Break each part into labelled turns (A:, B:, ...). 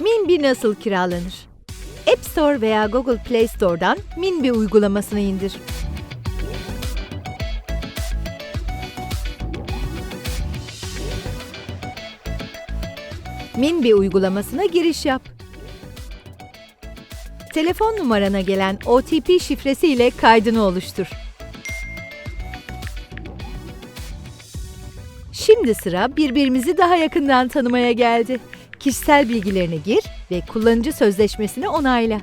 A: Minbi nasıl kiralanır? App Store veya Google Play Store'dan Minbi uygulamasını indir. Minbi uygulamasına giriş yap. Telefon numarana gelen OTP şifresi ile kaydını oluştur. Şimdi sıra birbirimizi daha yakından tanımaya geldi. Kişisel bilgilerini gir ve kullanıcı sözleşmesini onayla.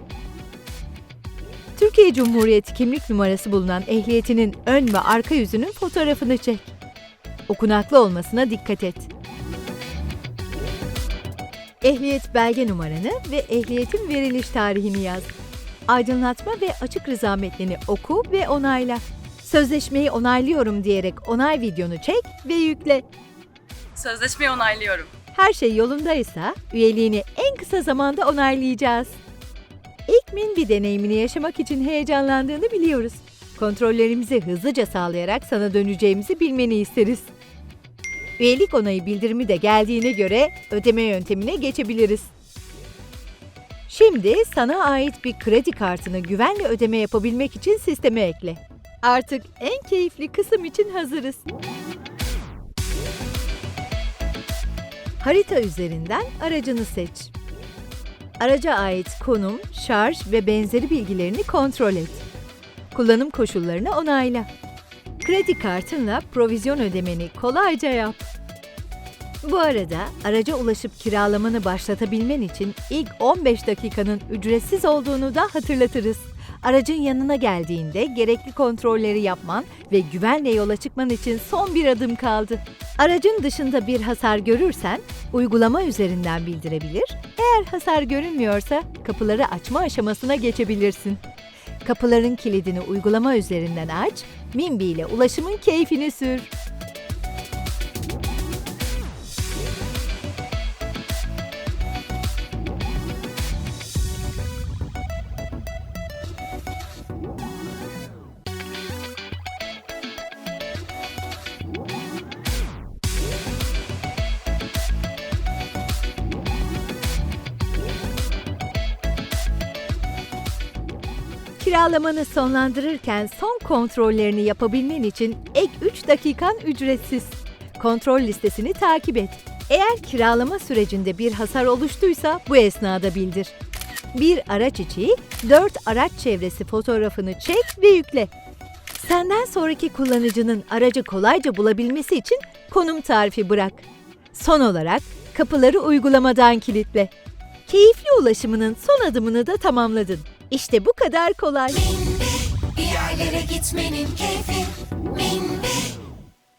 A: Türkiye Cumhuriyeti kimlik numarası bulunan ehliyetinin ön ve arka yüzünün fotoğrafını çek. Okunaklı olmasına dikkat et. Ehliyet belge numaranı ve ehliyetin veriliş tarihini yaz. Aydınlatma ve açık rıza metnini oku ve onayla. Sözleşmeyi onaylıyorum diyerek onay videonu çek ve yükle.
B: Sözleşmeyi onaylıyorum.
A: Her şey yolundaysa üyeliğini en kısa zamanda onaylayacağız. İlk Minbi deneyimini yaşamak için heyecanlandığını biliyoruz. Kontrollerimizi hızlıca sağlayarak sana döneceğimizi bilmeni isteriz. Üyelik onayı bildirimi de geldiğine göre ödeme yöntemine geçebiliriz. Şimdi sana ait bir kredi kartını güvenle ödeme yapabilmek için sisteme ekle. Artık en keyifli kısım için hazırız. Harita üzerinden aracını seç. Araca ait konum, şarj ve benzeri bilgilerini kontrol et. Kullanım koşullarını onayla. Kredi kartınla provizyon ödemeni kolayca yap. Bu arada araca ulaşıp kiralamanı başlatabilmen için ilk 15 dakikanın ücretsiz olduğunu da hatırlatırız. Aracın yanına geldiğinde gerekli kontrolleri yapman ve güvenle yola çıkman için son bir adım kaldı. Aracın dışında bir hasar görürsen uygulama üzerinden bildirebilir. Eğer hasar görünmüyorsa kapıları açma aşamasına geçebilirsin. Kapıların kilidini uygulama üzerinden aç, Minbi ile ulaşımın keyfini sür. Kiralamanı sonlandırırken son kontrollerini yapabilmen için ek 3 dakikan ücretsiz. Kontrol listesini takip et. Eğer kiralama sürecinde bir hasar oluştuysa bu esnada bildir. Bir araç içi 4 araç çevresi fotoğrafını çek ve yükle. Senden sonraki kullanıcının aracı kolayca bulabilmesi için konum tarifi bırak. Son olarak kapıları uygulamadan kilitle. Keyifli ulaşımının son adımını da tamamladın. İşte bu kadar kolay.
C: Bir yerlere gitmenin keyfi Min